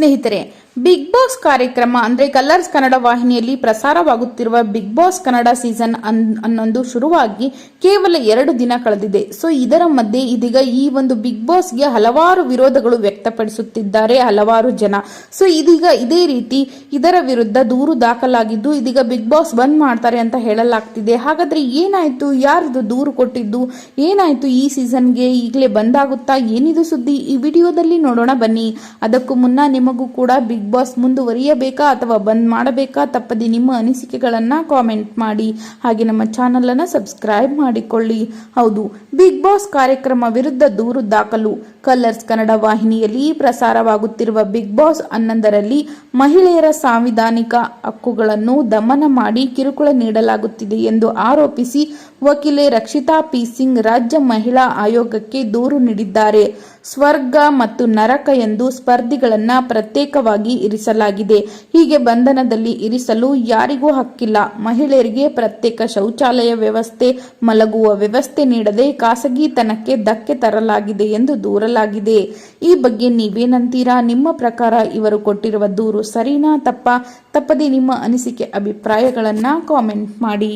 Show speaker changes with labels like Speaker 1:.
Speaker 1: ಸ್ನೇಹಿತರೆ big boss ಕಾರ್ಯಕ್ರಮ, ಅಂದ್ರೆ ಕಲರ್ಸ್ ಕನ್ನಡ ವಾಹಿನಿಯಲ್ಲಿ ಪ್ರಸಾರವಾಗುತ್ತಿರುವ ಬಿಗ್ ಬಾಸ್ ಕನ್ನಡ ಸೀಸನ್ ಅನ್- ಅನ್ನೊಂದು ಶುರುವಾಗಿ ಕೇವಲ ಎರಡು ದಿನ ಕಳೆದಿದೆ. ಸೊ, ಇದರ ಮಧ್ಯೆ ಇದೀಗ ಈ ಒಂದು ಬಿಗ್ ಬಾಸ್ಗೆ ಹಲವಾರು ವಿರೋಧಗಳು ವ್ಯಕ್ತಪಡಿಸುತ್ತಿದ್ದಾರೆ ಹಲವಾರು ಜನ. ಸೊ, ಇದೀಗ ಇದೇ ರೀತಿ ಇದರ ವಿರುದ್ಧ ದೂರು ದಾಖಲಾಗಿದ್ದು, ಇದೀಗ ಬಿಗ್ ಬಾಸ್ ಬಂದ್ ಮಾಡ್ತಾರೆ ಅಂತ ಹೇಳಲಾಗ್ತಿದೆ. ಹಾಗಾದ್ರೆ ಏನಾಯ್ತು? ಯಾರದು ದೂರು ಕೊಟ್ಟಿದ್ದು? ಏನಾಯ್ತು ಈ ಸೀಸನ್ಗೆ? ಈಗಲೇ ಬಂದಾಗುತ್ತಾ? ಏನಿದು ಸುದ್ದಿ? ಈ ವಿಡಿಯೋದಲ್ಲಿ ನೋಡೋಣ ಬನ್ನಿ. ಅದಕ್ಕೂ ಮುನ್ನ ನಿಮಗೂ ಕೂಡ ಬಿಗ್ ಬಾಸ್ ಮುಂದುವರಿಯಬೇಕಾ ಅಥವಾ ಬಂದ್ ಮಾಡಬೇಕಾ ತಪ್ಪದೆ ನಿಮ್ಮ ಅನಿಸಿಕೆಗಳನ್ನ ಕಾಮೆಂಟ್ ಮಾಡಿ. ಹಾಗೆ ನಮ್ಮ ಚಾನಲ್ ಅನ್ನ ಸಬ್ಸ್ಕ್ರೈಬ್ ಮಾಡಿಕೊಳ್ಳಿ. ಹೌದು, ಬಿಗ್ ಬಾಸ್ ಕಾರ್ಯಕ್ರಮ ವಿರುದ್ಧ ದೂರು ದಾಖಲು. ಕಲರ್ಸ್ ಕನ್ನಡ ವಾಹಿನಿಯಲ್ಲಿ ಪ್ರಸಾರವಾಗುತ್ತಿರುವ ಬಿಗ್ ಬಾಸ್ ಹನ್ನೊಂದರಲ್ಲಿ ಮಹಿಳೆಯರ ಸಾಂವಿಧಾನಿಕ ಹಕ್ಕುಗಳನ್ನು ದಮನ ಮಾಡಿ ಕಿರುಕುಳ ನೀಡಲಾಗುತ್ತಿದೆ ಎಂದು ಆರೋಪಿಸಿ ವಕೀಲೆ ರಕ್ಷಿತಾ ಪಿ ಸಿಂಗ್ ರಾಜ್ಯ ಮಹಿಳಾ ಆಯೋಗಕ್ಕೆ ದೂರು ನೀಡಿದ್ದಾರೆ. ಸ್ವರ್ಗ ಮತ್ತು ನರಕ ಎಂದು ಸ್ಪರ್ಧಿಗಳನ್ನ ಪ್ರತ್ಯೇಕವಾಗಿ ಇರಿಸಲಾಗಿದೆ. ಹೀಗೆ ಬಂಧನದಲ್ಲಿ ಇರಿಸಲು ಯಾರಿಗೂ ಹಕ್ಕಿಲ್ಲ. ಮಹಿಳೆಯರಿಗೆ ಪ್ರತ್ಯೇಕ ಶೌಚಾಲಯ ವ್ಯವಸ್ಥೆ, ಮಲಗುವ ವ್ಯವಸ್ಥೆ ನೀಡದೆ ಖಾಸಗಿತನಕ್ಕೆ ಧಕ್ಕೆ ತರಲಾಗಿದೆ ಎಂದು ದೂರಲಾಗಿದೆ. ಈ ಬಗ್ಗೆ ನೀವೇನಂತೀರಾ? ನಿಮ್ಮ ಪ್ರಕಾರ ಇವರು ಕೊಟ್ಟಿರುವ ದೂರು ಸರಿನಾ ತಪ್ಪ? ತಪ್ಪದೆ ನಿಮ್ಮ ಅನಿಸಿಕೆ, ಅಭಿಪ್ರಾಯಗಳನ್ನ ಕಾಮೆಂಟ್ ಮಾಡಿ.